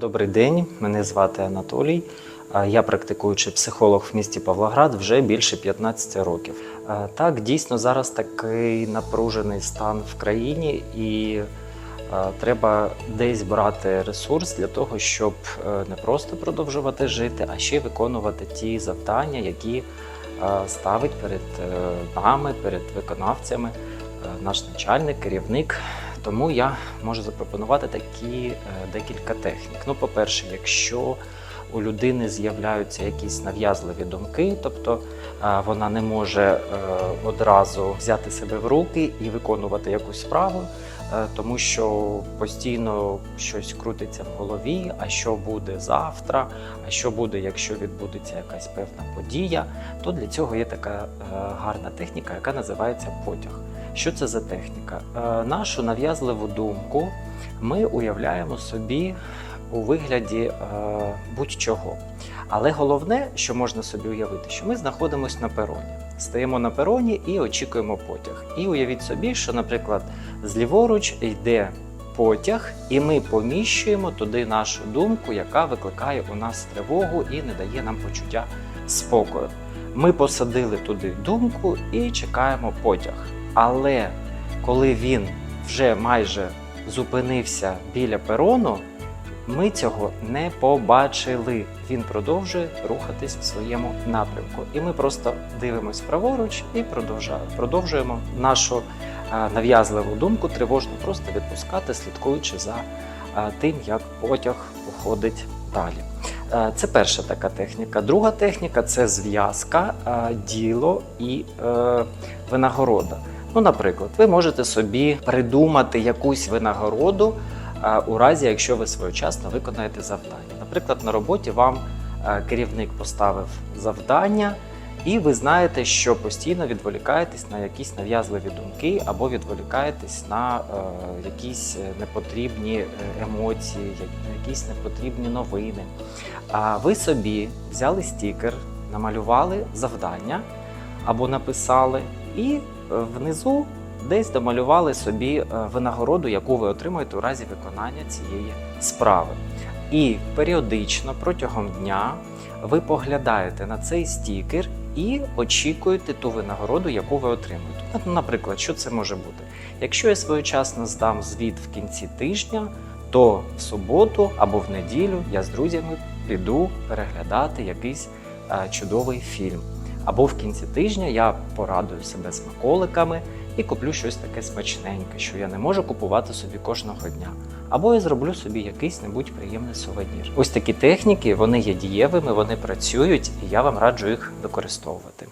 Добрий день, мене звати Анатолій. Я практикуючий психолог в місті Павлоград вже більше 15 років. Так, дійсно, зараз такий напружений стан в країні, і треба десь брати ресурс для того, щоб е, не просто продовжувати жити, а ще виконувати ті завдання, які е, ставить перед е, нами, перед виконавцями наш начальник, керівник. Тому я можу запропонувати такі е, декілька технік. Ну, по-перше, якщо у людини з'являються якісь нав'язливі думки, тобто е, вона не може е, одразу взяти себе в руки і виконувати якусь справу, тому що постійно щось крутиться в голові, а що буде завтра, а що буде, якщо відбудеться якась певна подія, то для цього є така гарна техніка, яка називається потяг. Що це за техніка? Е, Нашу нав'язливу думку ми уявляємо собі у вигляді е, будь-чого. Але головне, що можна собі уявити, що ми знаходимося на пероні. Стоїмо на пероні і очікуємо потяг. І уявіть собі, що, наприклад, зліворуч йде потяг, і ми поміщуємо туди нашу думку, яка викликає у нас тривогу і не дає нам почуття спокою. Ми посадили туди думку і чекаємо потяг. Але коли він вже майже зупинився біля перону, ми цього не побачили. Він продовжує рухатись в своєму напрямку. І ми просто дивимось праворуч і продовжуємо, нашу е, нав'язливу думку тривожно просто відпускати, слідкуючи за е, тим, як потяг уходить далі. Е, Це перша така техніка. Друга техніка це зв'язка, діло і винагорода. Ну, наприклад, ви можете собі придумати якусь винагороду е, у разі, якщо ви своєчасно виконаєте завдання. Наприклад, на роботі вам е, керівник поставив завдання, і ви знаєте, що постійно відволікаєтесь на якісь нав'язливі думки або відволікаєтесь на е, якісь непотрібні емоції, на якісь непотрібні новини. А ви собі взяли стікер, намалювали завдання або написали, і внизу десь домалювали собі е, винагороду, яку ви отримаєте у разі виконання цієї справи. І періодично протягом дня ви поглядаєте на цей стікер і очікуєте ту винагороду, яку ви отримуєте. Наприклад, що це може бути? Якщо я своєчасно здам звіт в кінці тижня, то в суботу або в неділю я з друзями піду переглядати якийсь е, чудовий фільм. Або в кінці тижня я порадую себе смаколиками і куплю щось таке смачненьке, що я не можу купувати собі кожного дня. Або я зроблю собі якийсь небудь приємний сувенір. Ось такі техніки вони є дієвими, вони працюють, і я вам раджу їх використовувати.